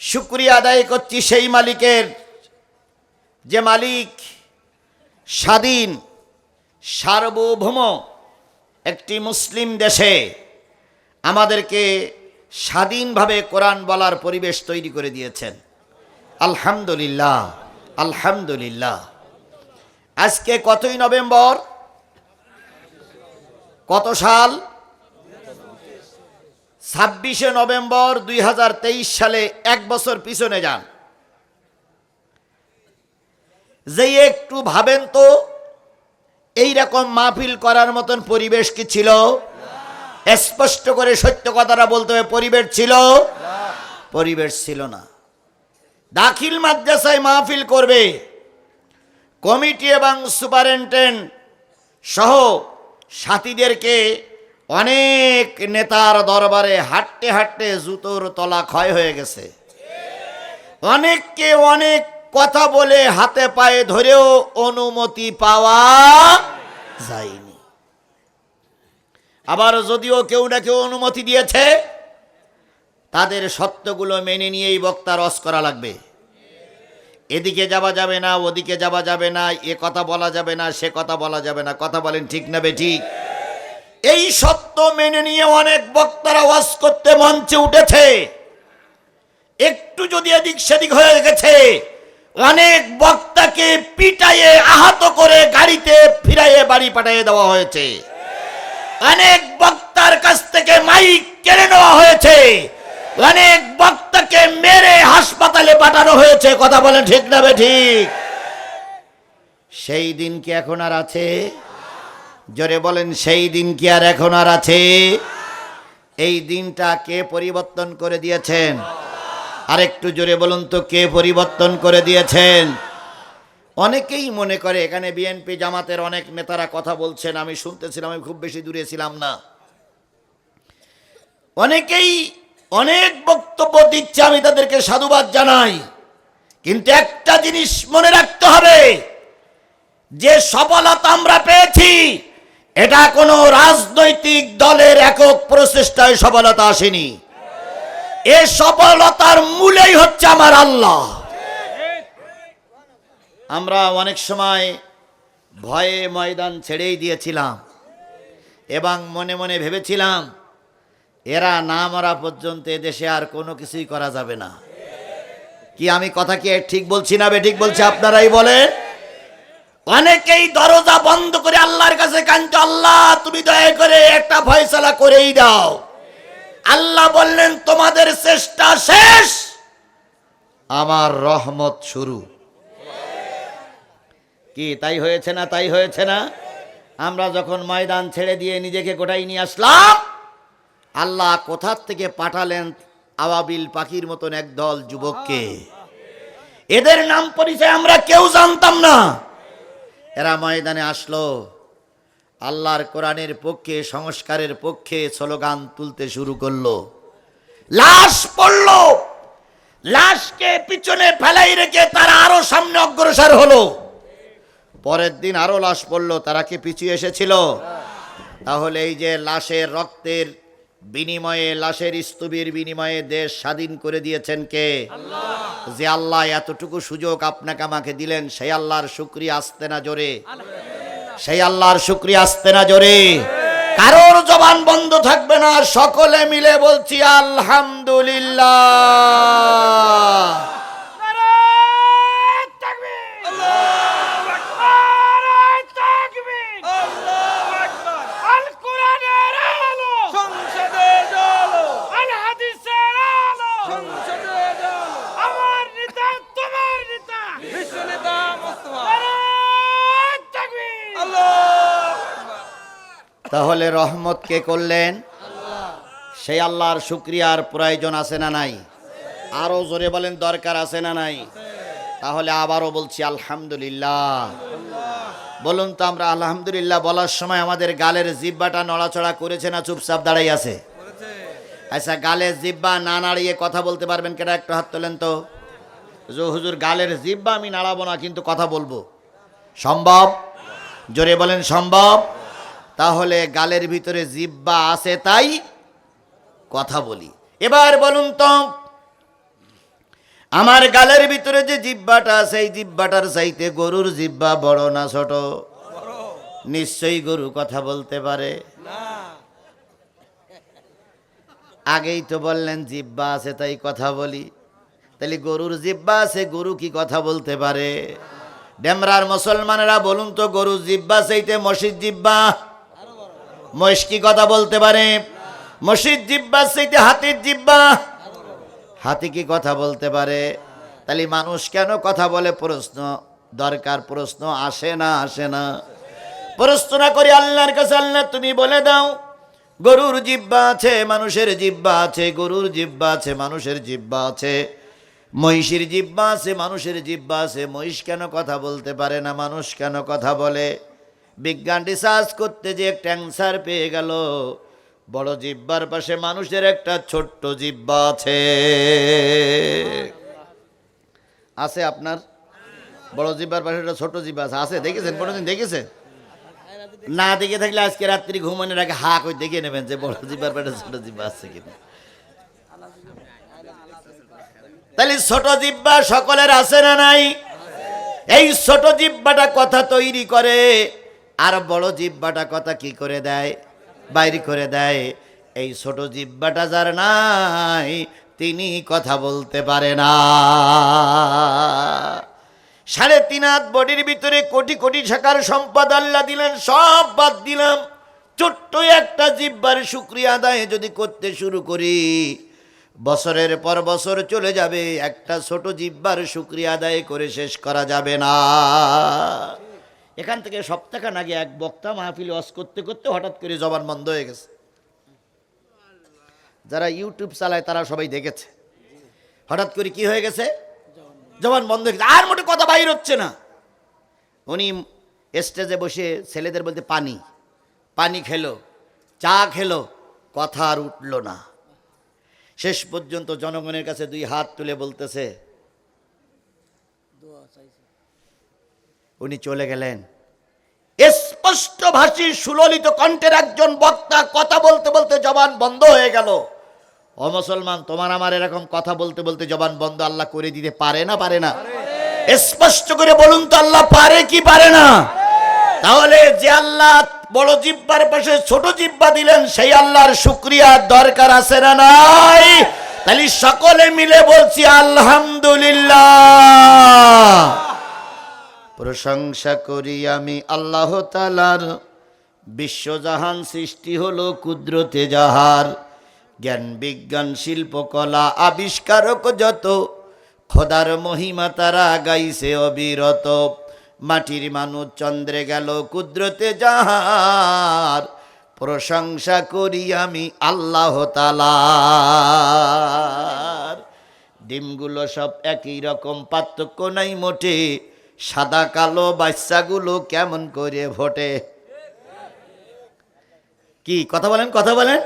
শুক্রিয়া আদায় করছি সেই মালিকের। যে মালিক স্বাধীন, সার্বভৌম একটি মুসলিম দেশে আমাদেরকে স্বাধীনভাবে কোরআন বলার পরিবেশ তৈরি করে দিয়েছেন। আলহামদুলিল্লাহ আলহামদুলিল্লাহ। আজকে কতই নভেম্বর? কত সাল? ছাব্বিশে নভেম্বর দুই হাজার তেইশ সালে এক বছর পিছনে যান। যে একটু ভাবেন তো, এই রকম মাহফিল করার মতন পরিবেশ কি ছিল? স্পষ্ট করে সত্য কথাটা বলতে হবে, পরিবেশ ছিল? পরিবেশ ছিল না। দাখিল মাদ্রাসায় মাহফিল করবে, কমিটি এবং সুপারিনটেন্ডেন্ট সহ সাথীদেরকে অনেক নেতার দরবারে হাঁটতে হাঁটতে জুতোর তলা ক্ষয় হয়ে গেছে। অনেককে অনেক কথা বলে হাতে পায়ে ধরেও অনুমতি পাওয়া যায়নি। আবার যদিও কেউ না কেউ অনুমতি দিয়েছে, তাদের সত্যগুলো মেনে নিয়েই বক্তা রস করা লাগবে। এদিকে যাওয়া যাবে না, ওদিকে যাওয়া যাবে না, এ কথা বলা যাবে না, সে কথা বলা যাবে না, কথা বলেন ঠিক না বে ঠিক? এই সত্য মেনে নিয়ে অনেক বক্তারা ওয়াজ করতে মঞ্চে উঠেছে। একটু যদি এদিক সেদিক হয়ে গেছে, অনেক বক্তাকে পিটাইয়ে আহত করে গাড়িতে ফিরাইয়ে বাড়ি পাঠিয়ে দেওয়া হয়েছে। অনেক বক্তার কাছ থেকে মাইক কেড়ে নেওয়া হয়েছে। অনেক বক্তাকে মেরে হাসপাতালে পাঠানো হয়েছে। কথা বলেন ঠিক না ঠিক? সেই দিন কি এখন আর আছে? জোরে বলেন, সেই দিন কি আর এখন আর আছে? এই দিনটা কে পরিবর্তন করে দিয়েছেন? আরেকটু জোরে বলুন তো, কে পরিবর্তন করে দিয়েছেন? অনেকেই মনে করে এখানে বিএনপি জামাতের অনেক নেতারা কথা বলছেন, আমি শুনতেছিলাম, আমি খুব বেশি দূরে ছিলাম না। অনেকেই অনেক বক্তব্য দিচ্ছে, আমি তাদেরকে সাধুবাদ জানাই। কিন্তু একটা জিনিস মনে রাখতে হবে, যে সফলতা আমরা পেয়েছি এটা কোনো রাজনৈতিক দলের একক প্রচেষ্টায় সফলতা আসেনি। এ সফলতার মূলেই হচ্ছে আমার আল্লাহ। আমরা অনেক সময় ভয়ে ময়দান ছেড়েই দিয়েছিলাম এবং মনে মনে ভেবেছিলাম, এরা না মরা পর্যন্ত দেশে আর কোনো কিছুই করা যাবে না। কি আমি কথা কি ঠিক বলছি না বে ঠিক বলছি আপনারাই বলেন? অনেকেই দরজা বন্ধ করে আল্লাহর কাছে কান্ত আল্লাহ, তুমি দয়া করে একটা ফয়সালা করেই দাও। আল্লাহ বললেন, তোমাদের চেষ্টা শেষ। আমার রহমত শুরু। কি, তাই হয়েছে না, তাই হয়েছে না? আমরা যখন ময়দান ছেড়ে দিয়ে নিজেকে গোটাই নিয়ে আসলাম, আল্লাহ কোথার থেকে পাঠালেন আওয়াবিল পাখির মতন একদল যুবককে? এদের নাম পরিচয় আমরা কেউ জানতাম না। এরা ময়দানে আসলো। আল্লাহর কোরআনের পক্ষে, সংস্কারের পক্ষে স্লোগান তুলতে শুরু করল। লাশ পড়ল। লাশকে পিছনে ফেলাই রেখে তারা আরও সামনে অগ্রসর হলো। পরের দিন আরও লাশ পড়ল, তারা কি পিছিয়ে এসেছিল? তাহলে এই যে লাশের রক্তের বিনিময়ে, লাশের স্তূপের বিনিময়ে দেশ স্বাধীন করে দিয়েছেন কে? যে আল্লাহ এতটুকু সুযোগ আপনাকে আমাকে দিলেন, সেই আল্লাহর শুক্রিয়া আসতে না জোরে। সেই আল্লাহর শুক্রিয়া আসতে না জোরে। কারোর জবান বন্ধ থাকবে না, সকলে মিলে বলছি, আলহামদুলিল্লাহ। তাহলে রহমত কে করলেন? সেই আল্লাহর শুক্রিয়ার প্রয়োজন আছে না নাই? আরও জোরে বলেন, দরকার আছে না নাই? তাহলে আবারও বলছি, আলহামদুলিল্লাহ। বলুন তো আমরা আলহামদুলিল্লাহ বলার সময় আমাদের গালের জিব্বাটা নড়াচড়া করেছে না চুপচাপ দাঁড়াই আছে? আচ্ছা গালের জিব্বা না নাড়িয়ে কথা বলতে পারবেন কেটা একটু হাত তোলেন তো? যে হুজুর, গালের জিব্বা আমি নাড়াবো না, কিন্তু কথা বলব। সম্ভব? জোরে বলেন, সম্ভব? তাহলে গালের ভিতরে জিব্বা আছে তাই কথা বলি। এবার বলুন তো, আমার গালের ভিতরে যে জিব্বাটা আছে, এই জিব্বাটার চাইতে গরুর জিব্বা বড় না ছোট? নিশ্চয়ই গরু কথা বলতে পারে। আগেই তো বললেন জিব্বা আছে তাই কথা বলি। তাহলে গরুর জিব্বা আছে, গরু কি কথা বলতে পারে? ডেমরার মুসলমানেরা বলুন তো, গরুর জিব্বা চাইতে মসজিদ জিব্বা? মহিষ কি কথা বলতে পারে। মসজিদ জিব্বা চাইতে হাতির জিব্বা। হাতি কি কথা বলতে পারে? তাহলে মানুষ কেন কথা বলে? প্রশ্ন। দরকার প্রশ্ন আসে না আসে না। প্রশ্ন না করি আল্লাহর কাছে, আল্লাহ তুমি বলে দাও। গরুর জিব্বা আছে, মানুষের জিব্বা আছে, গরুর জিব্বা আছে, মানুষের জিব্বা আছে। মহিষের জিব্বা আছে, মানুষের জিব্বা আছে। মহিষ কেন কথা বলতে পারে না? মানুষ কেন কথা বলে? বিজ্ঞান রিসার্চ করতে যে একটা অ্যান্সার পেয়ে গেল। বড় জিব্বার পাশে মানুষের একটা ছোট্ট জিব্বা আছে। আছে আপনার? বড় জিব্বার পাশে একটা ছোট জিব্বা আছে। আছে, দেখেছেন? কোনোদিন দেখেছেন? না দেখে থাকলে আজকে রাত্রি ঘুমানোর আগে হা করে দেখে নেবেন যে বড় জিব্বার পাশে ছোট জিব্বা আছে কিনা। তাহলে ছোট জিব্বা সকলের আছে না নাই? এই ছোট জিব্বাটা কথা তৈরি করে। আর বড় জিব্বাটা কথা কি করে দেয়? বাইর করে দেয়, এই ছোট জিব্বাটা যার নাই, তিনি কথা বলতে পারে না। সাড়ে তিন হাত বডির ভিতরে কোটি কোটি শাখার সম্পদ আল্লাহ দিলেন, সব বাদ দিলাম। ছোট্ট একটা জিব্বার শুক্রিয়া আদায় যদি করতে শুরু করি, বছরের পর বছর চলে যাবে, একটা ছোট জিব্বার শুক্রিয়া আদায় করে শেষ করা যাবে না। এখান থেকে সপ্তাহখান আগে এক বক্তা মাহফিল ওয়াজ করতে করতে হঠাৎ করে জবান বন্ধ হয়ে গেছে। যারা ইউটিউব চালায় তারা সবাই দেখেছে। হঠাৎ করে কি হয়ে গেছে? জবান বন্ধ হয়ে গেছে। আর মোটে কথা বাইর হচ্ছে না। উনি স্টেজে বসে ছেলেদের বলতে, পানি পানি খেলো, চা খেলো, কথা আর উঠল না। শেষ পর্যন্ত জনগণের কাছে দুই হাত তুলে বলতেছে উনি চলে গেলেন। স্পষ্ট ভাষী সুললিত কণ্ঠের একজন বক্তা কথা বলতে বলতে জবান বন্ধ হয়ে গেল। ও মুসলমান, তোমার আমার এরকম কথা বলতে বলতে জবান বন্ধ আল্লাহ করে দিতে পারে না পারে না? স্পষ্ট করে বলুন তো, আল্লাহ পারে কি পারে না? তাহলে যে আল্লাহ বড় জিব্বার পাশে ছোট জিব্বা দিলেন, সেই আল্লাহর শুক্রিয়া দরকার আছে না নাই? তাহলে সকলে মিলে বলছি, আলহামদুলিল্লাহ। প্রশংসা করি আমি আল্লাহ তালার বিশ্বজাহান সৃষ্টি হলো কুদরতে যাহার। জ্ঞান বিজ্ঞান শিল্পকলা আবিষ্কারক যত। খোদার মহিমা তারা গাইছে অবিরত। মাটির মানুষ চন্দ্রে গেল কুদরতে যাহার। প্রশংসা করি আমি আল্লাহ ডিমগুলো সব একই রকম, পার্থক্য নাই মোটে। সাদা কালো বাচ্চাগুলো কেমন করে ভোটে? কি, কথা বলেন কথা বলেন।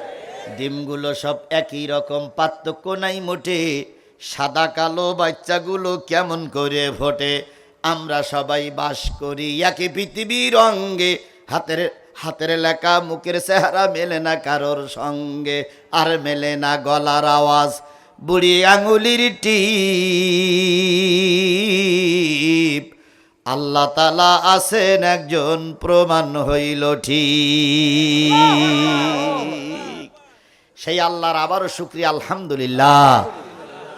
ডিমগুলো সব একই রকম, পার্থক্য নাই মোটে। সাদা কালো বাচ্চাগুলো কেমন করে ভোটে? আমরা সবাই বাস করি একই পৃথিবীর অঙ্গে। হাতের হাতের লেখা, মুখের চেহারা মেলে না কারোর সঙ্গে, আর মেলে না গলার আওয়াজ। বুড়ি আঙুলির টিপ আল্লাহ তালা আছেন একজন প্রমাণ হইল ঠিক। সেই আল্লাহর আবারও শুক্রিয়া আলহামদুলিল্লাহ।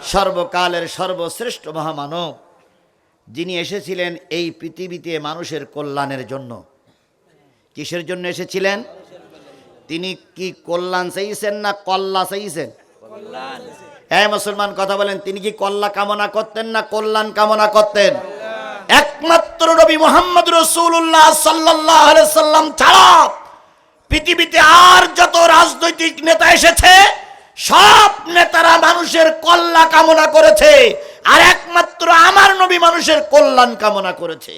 সর্বকালের সর্বশ্রেষ্ঠ মহামানব যিনি এসেছিলেন এই পৃথিবীতে মানুষের কল্যাণের জন্য। কিসের জন্য এসেছিলেন? তিনি কি কল্যাণ চাইছেন না কল্লা চাইছেন? হ্যাঁ মুসলমান কথা বলেন তিনি কি কল্লা কামনা করতেন না কল্যাণ কামনা করতেন? একমাত্র নবী মোহাম্মদ রসুল্লাহ সাল্লাহ সাল্লাম ছাড়া পৃথিবীতে আর যত রাজনৈতিক নেতা এসেছে, সব নেতারা মানুষের কল্যাণ কামনা করেছে আর একমাত্র আমার নবী মানুষের কল্যাণ কামনা করেছে।